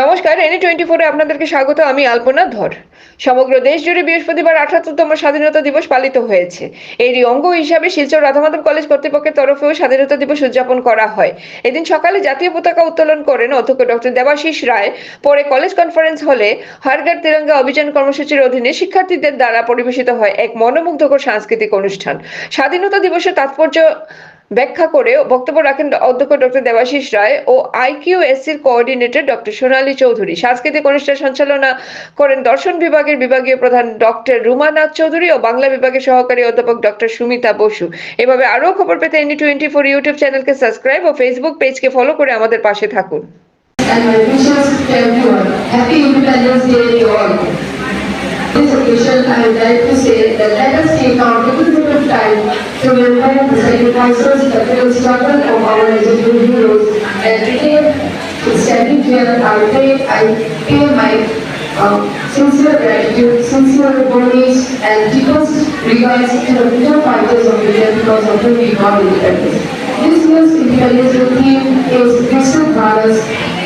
নমস্কার any twenty ফোরে আপনাদেরকে স্বাগত, আমি আলপনা ধর। সমগ্র দেশ জুড়ে বৃহস্পতিবার আঠাত্তরতম স্বাধীনতা দিবস পালিত হয়েছে। এরই অঙ্গ হিসাবে শিলচর রাধামাধব কলেজ কর্তৃপক্ষের তরফেও স্বাধীনতা দিবস উদযাপন করা হয়। এদিন সকালে জাতীয় পতাকা উত্তোলন করেন অধ্যক্ষ ডক্টর দেবাশিস রায়। পরে কলেজ কনফারেন্স হলে হরঘর তিরঙ্গা অভিযান কর্মসূচির অধীনে শিক্ষার্থীদের দ্বারা পরিবেশিত হয় এক মনোমুগ্ধকর সাংস্কৃতিক অনুষ্ঠান। স্বাধীনতা দিবসের তাৎপর্য ব্যাখ্যা করে বক্তব্য রাখেন অধ্যক্ষ ডক্টর দেবাশিস রায় ও আইকিউএসসির কোঅর্ডিনেটর ডক্টর সোনালী চৌধুরী সাংস্কৃতিক অনুষ্ঠান সঞ্চালনা করেন দর্শন বিভাগের বিভাগীয় প্রধান ডক্টর রুমা নাথ চৌধুরী ও বাংলা বিভাগের সহকারী অধ্যাপক ডক্টর সুমিতা বসু এভাবে আরও খবর পেতে এনি টোয়েন্টি ফোর ইউটিউব চ্যানেলকে সাবস্ক্রাইব ও ফেসবুক পেজকে ফলো করে আমাদের পাশে থাকুন and my wishes to everyone. Happy Independence Day to all. Occasion, I would like to say that let us take our little bit of time to remember the sacrifices, the real struggle of our legendary heroes. And today, standing here, I pay, I pay my um, sincere gratitude, sincere homage, and deepest regards to the freedom fighters of India because of we got independence. This year's Day theme is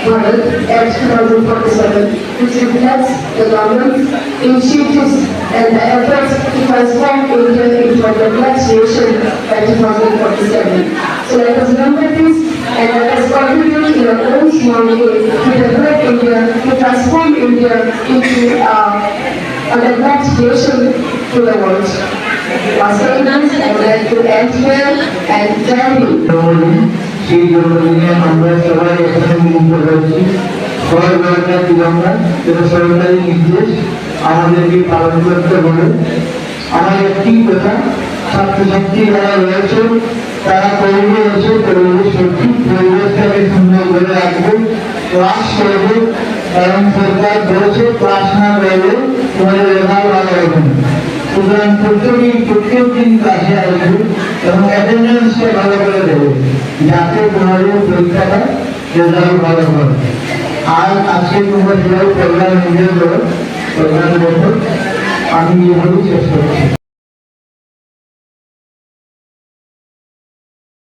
At 2047, which reflects the government's initiatives and the efforts to transform India into a developed nation by 2047. So let us remember this and let us contribute in our own small way to develop India, to transform India into uh, a developed nation to the world. Our statements, I would like to end here and tell you সেই জন্মদিনে আমরা সবাই এখানে মিলিত হয়েছি। সবাই তিরঙ্গা যেটা সরকারি নির্দেশ। আমাদেরকে পালন করতে বলে। আমার একটি কথা, ছাত্রছাত্রী যারা রয়েছে, তারা পরিবে এসে পরিবেশ সঠিক, পরিবেশটাকে সুন্দর করে রাখবে। ক্লাস করবে, কারণ সরকার বলেছে ক্লাস না করলে তোমাদের রেজাল্ট ভালো সুতরাং প্রত্যেকেই প্রত্যেক দিন কাছে আসবে এবং অ্যাটেন্ডেন্সটা ভালো করে দেবে, যাতে তোমাদের পরীক্ষাটা ভালো হয়। আর আজকে তোমরা যেভাবে প্রোগ্রাম নিজের প্রোগ্রাম আমি এভাবেই চেষ্টা করছি।